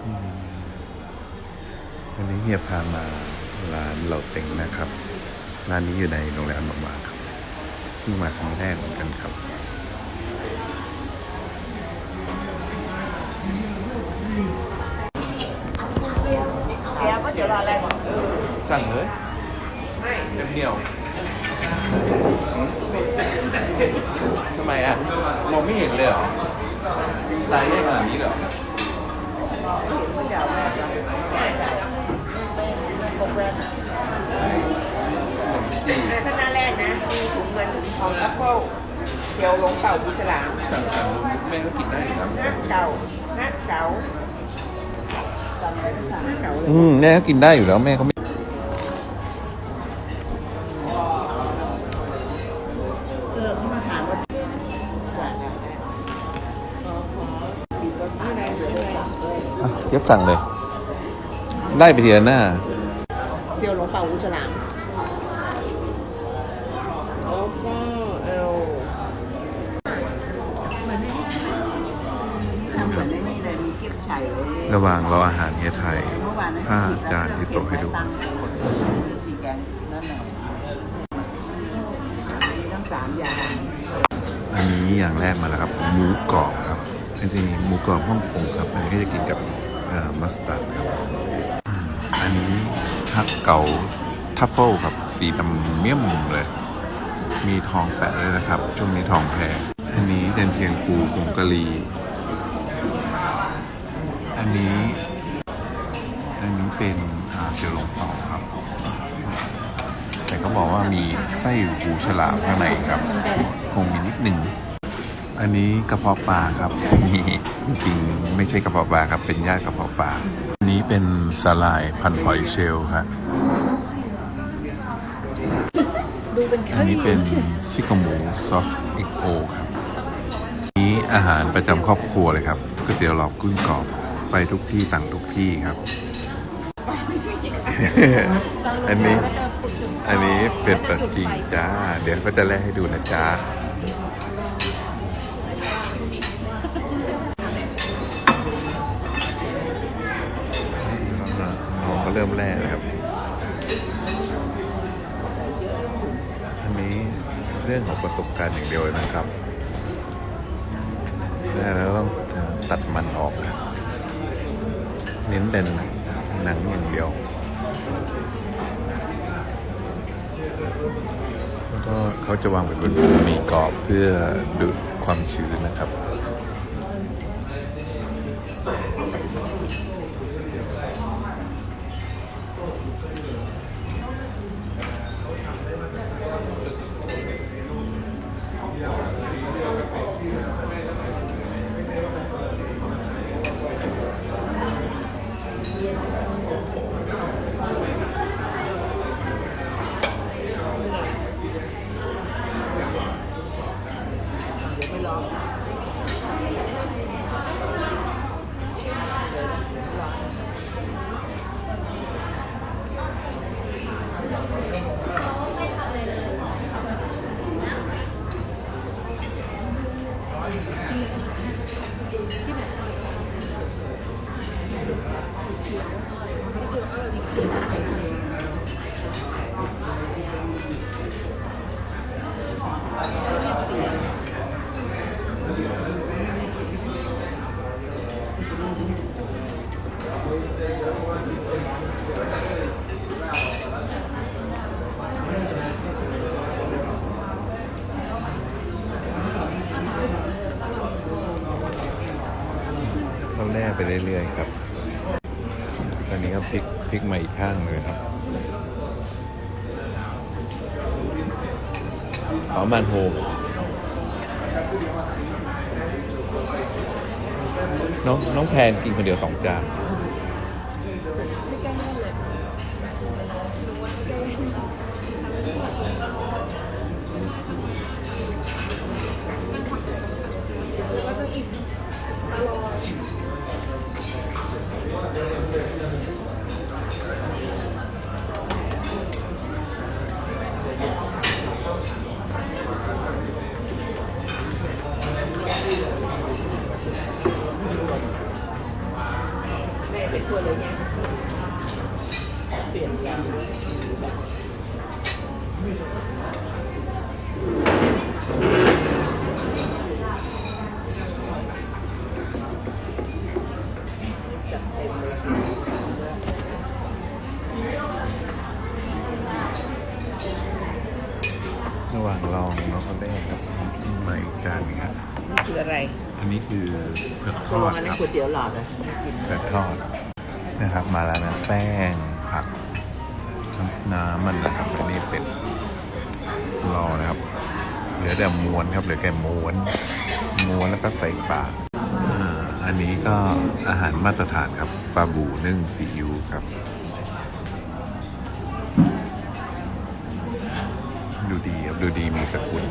วันนี้เฮียพามาร้านเหล่าเต็งนะครับ ร้านนี้อยู่ในโรงแรมบางๆครับเพิ่งมาครั้งแรกเหมือนกันครับเดี๋ยวก็เดี๋ยวรออะไรสั่งเลยเต็มเหนียวทำไมอะมองไม่เห็นเลยเหรอลายแยกขนาดนี้เหรอ ถ้าหน้าแรกนะมีถุงเงินถุงทองแอปเปิ้ลเชียวหลงเต่าบูฉลามสั่งสั่งแม่ก็กินได้อยู่นะหน้าเก่าหน้าเก่าหน้าเก่าเลย อืมแม่ก็กินได้อยู่แล้วแม่เขาไม่ อะเจี๊ยบสั่งเลย ได้ไปทีละหน้าเชียวลงเต่าบูฉลามแล้วก็เอาเหมือนในนี่เลยมีเก็บไข่ไว้ระหว่างรออาหารเฮียไทย เมื่อวานนั้นผ้าจานที่โต๊ะให้ดูตังค์สี่แกงนั่นแหละมีทั้งสามอย่าง อันนี้อย่างแรกมาแล้วครับหมูกรอบครับ อันนี้หมูกรอบฮ่องกงครับอันนี้ก็จะกินกับมัสตาร์ดครับอันนี้ฮักเก๋าทัฟเฟิลครับสีดำเมี่ยมเลย มีทองแปะด้วยนะครับ ช่วงนี้ทองแพงอันนี้เดนเชียงปูผงกะหรี่อันนี้ อันนี้เป็นเสี่ยวหลงเปาครับ แต่เขาบอกว่ามีไส้หูฉลามข้างในครับคงมีนิดหนึ่ง อันนี้กระเพาะปลาครับมีจริงๆไม่ใช่กระเพาะปลาครับ เป็นญาติกระเพาะปลาอันนี้เป็นสาลายพันหอยเชลล์ครับดูเป็นอันนี้เป็นซิกโกหมูซอสอิกโอครับอันนี้อาหารประจำครอบครัวเลยครับก๋วยเตี๋ยวหลอกกุ้งกรอบไปทุกที่สั่งทุกที่ครับ อันนี้อันนี้เป็ดปักกิ่งจ้า เดี๋ยวก็จะแล่ให้ดูนะจ๊ะน้องก็ เริ่มแล่แล้วครับ อันนี้เรื่องของประสบการณ์อย่างเดียวนะครับแล้วต้องตัดมันออกนะเน้นเป็นหนังอย่างเดียว แล้วก็เขาจะวางเป็นบนมีกรอบเพื่อดูดความชื้นนะครับ แน่ไปเรื่อยๆครับ ตอนนี้ก็พลิกพลิกมาอีกข้างเลยครับหอมมันโฮน้องน้องแพนกินคนเดียวสองจานไม่แก้เลย ระหว่างลองแล้วก็แรกครับใหม่จานนี้ครับนี่คืออะไรอันนี้คือเผือกทตัวอดอันคนั้นรับก๋วยเตี๋ยวหลอดอะไม่กินเผือกทอดนะครับ มาแล้วนะแป้งผักน้ำมันนะครับอันนี้เป็ด รอนะครับ เหลือแต่ม้วนครับเหลือแค่ม้วนม้วนแล้วก็ใส่ปากอ่าอันนี้ก็อาหารมาตรฐานครับปลาบูนึ่งซีอิ๊วครับ ดูดีครับดูดีมีสกุล